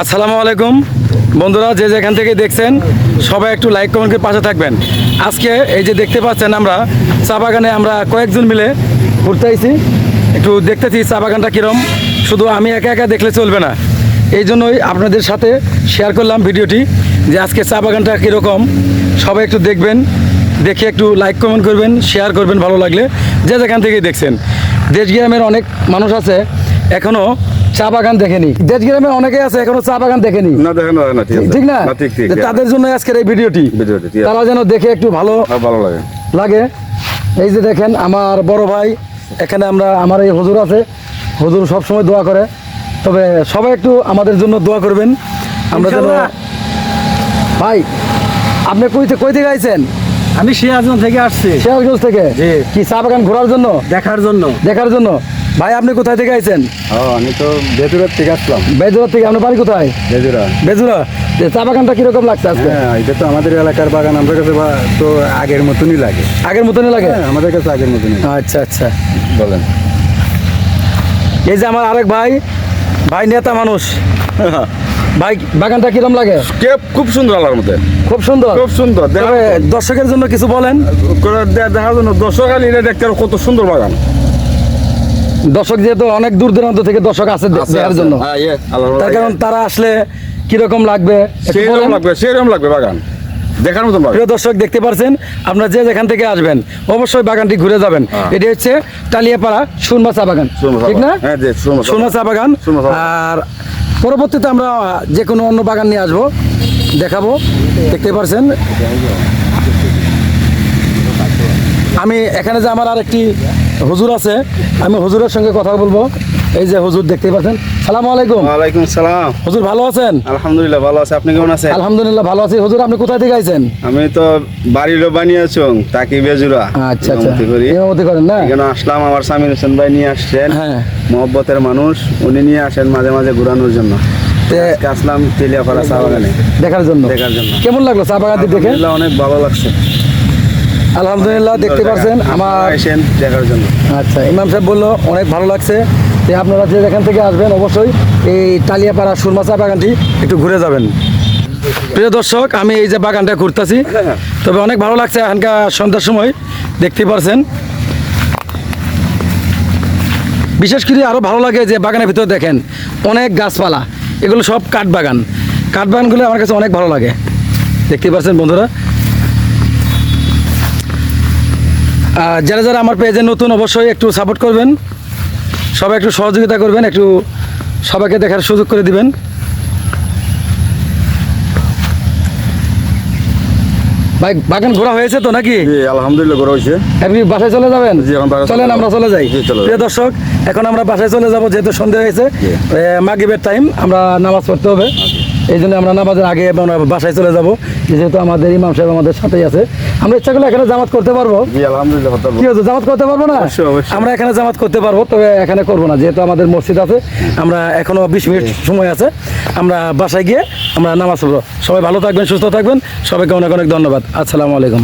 আসসালামু আলাইকুম। বন্ধুরা, যে যেখান থেকে দেখছেন, সবাই একটু লাইক কমেন্ট করে পাশে থাকবেন। আজকে এই যে দেখতে পাচ্ছেন আমরা, চা বাগানে আমরা কয়েকজন মিলে ঘুরতে আইছি। একটু দেখতেছি চা বাগানটা কীরম। শুধু আমি একা একা দেখলে চলবে না। এই জন্যই আপনাদের সাথে শেয়ার করলাম ভিডিওটি, যে আজকে চা বাগানটা কীরকম। সবাই একটু দেখবেন, দেখে একটু লাইক কমেন্ট করবেন শেয়ার করবেন ভালো লাগলে, যে যেখান থেকেই দেখছেন। দেশ গ্রামের অনেক মানুষ আছে, এখনও চা বাগান দেখেনি। দেশ গ্রামের অনেকে আছে এখনও চা বাগান দেখেনি। না দেখেন না, ঠিক না? ঠিক ঠিক যে তাদের জন্য আজকের এই ভিডিওটি। ভিডিওটি, তারা যেন দেখে একটু ভালো ভালো লাগে। লাগে। এই যে দেখেন আমার বড় ভাই এখানে আমরা আমার এই হুজুর আছে। হুজুর সবসময় দোয়া করে। তবে সবাই একটু আমাদের জন্য দোয়া করবেন। আমরা যেন ভাই আপনি কই থেকে কই থেকে আইছেন? আমি সিরাজগঞ্জ থেকে আসছি। সিরাজগঞ্জ থেকে? জি। কি চা বাগান ঘোরার জন্য? দেখার জন্য। দেখার জন্য? ভাই আপনি কোথায় থেকে আইছেন? হ্যাঁ আমি তো বেতুরের থেকে আসলাম। বেজুরা থেকে আপনার বাড়ি কোথায়? বেজুরা যে চা বাগানটা কীরকম লাগছে আজকে? হ্যাঁ এটা তো আমাদের এলাকার বাগান আমাদের কাছে বা- তো আগের মতনই লাগে। আগের মতনই লাগে? হ্যাঁ আমাদের কাছে আগের মতনই। আচ্ছা আচ্ছা। বলেন। এই যে আমার আরেক ভাই ভাই নেতা মানুষ। ভাই বাগানটা কিরম লাগে? খুব সুন্দর আলার মধ্যে। খুব সুন্দর? খুব সুন্দর। দর্শকের জন্য কিছু বলেন। দেখার জন্য দর্শক আলী দেখতে কত সুন্দর বাগান। দর্শক যেহেতু অনেক দূর দূরান্ত থেকে দর্শক আছে দে- আছে, দেখার জন্য। হ্যাঁ, ইয়ে, তার কারণ তারা আসলে কীরকম লাগবে সেরকম। লাগবে সেরকম লাগবে বাগান। দেখার মতন প্রিয় দর্শক দেখতে পারছেন? আপনারা যে যেখান থেকে আসবেন অবশ্যই বাগানটি ঘুরে যাবেন। হ্যাঁ। এটি হচ্ছে টালিয়াপাড়া সুরমা চা বাগান ঠিক না। হ্যাঁ, সুরমা চা বাগান। আর পরবর্তীতে আমরা যে কোনো অন্য বাগান নিয়ে আসব দেখাবো। দেখতে পারছেন? আমি এখানে যে আমার আরেকটি হুজুর আছে আমি হুজুরের সঙ্গে কথা বলব। এই যে হুজুর দেখতে পাচ্ছেন। সালাম আলাইকুম। ওয়ালাইকুম সালাম। হুজুর ভালো আছেন? আলহামদুলিল্লাহ ভালো আছে। আপনি কেমন আছেন? আলহামদুলিল্লাহ ভালো আছি। হুজুর আপনি কোথায় থেকে আইছেন? আমি তো বাড়িরও বানিয়েছ তাকে বেজুরা আচ্ছা আচ্ছা। ইমামতি করেন না? এখানে আসলাম আমার স্বামী হোসেন ভাই নিয়ে আসছেন। হ্যাঁ। মহব্বতের মানুষ উনি নিয়ে আসেন মাঝে মাঝে ঘোরানোর জন্য। আসলাম তেলিয়াপাড়া চা বাগানে। দেখার জন্য। দেখার জন্য। কেমন লাগল চা বাগান দেখে? অনেক ভালো লাগছে। আলহামদুলিল্লাহ দেখতে পারছেন আমার দেখার জন্য। আচ্ছা ইমাম সাহেব বলল অনেক ভালো লাগছে যে আপনারা যে যেখান থেকে আসবেন অবশ্যই এই টালিয়াপাড়া সুরমা চা বাগানটি একটু ঘুরে যাবেন। প্রিয় দর্শক আমি এই যে বাগানটা ঘুরতেছি তবে অনেক ভালো লাগছে এখানকার সন্ধ্যার সময় দেখতে পারছেন। বিশেষ করে আরও ভালো লাগে যে বাগানের ভিতরে দেখেন অনেক গাছপালা এগুলো সব কাঠ বাগান কাঠ বাগানগুলো আমার কাছে অনেক ভালো লাগে। দেখতে পাচ্ছেন বন্ধুরা? যারা যারা আমার পেজে নতুন অবশ্যই একটু সাপোর্ট করবেন। সবাই একটু সহযোগিতা করবেন একটু সবাইকে দেখার সুযোগ করে দিবেন। ভাই বাগান ঘোরা হয়েছে তো নাকি? আলহামদুলিল্লাহ ঘোরা হয়েছে। আপনি বাসায় চলে যাবেন? চলেন আমরা চলে যাই। প্রিয় দর্শক এখন আমরা বাসায় চলে যাব যেহেতু সন্ধে হয়েছে। মাগিবের টাইম আমরা নামাজ পড়তে হবে। এই জন্য আমরা নামাজের আগে বাসায় চলে যাব। যেহেতু আমাদের ইমাম সাহেব আমাদের সাথেই আছে। আমরা ইচ্ছা করলে এখানে জামাত করতে পারব। কি হচ্ছে জামাত করতে পারব না। আমরা এখানে জামাত করতে পারব তবে এখানে করব না যেহেতু আমাদের মসজিদ আছে। আমরা এখনও বিশ মিনিট সময় আছে। আমরা বাসায় গিয়ে আমরা নামাজ পড়ব। সবাই ভালো থাকবেন সুস্থ থাকবেন। সবাইকে অনেক অনেক ধন্যবাদ। আসসালামু আলাইকুম।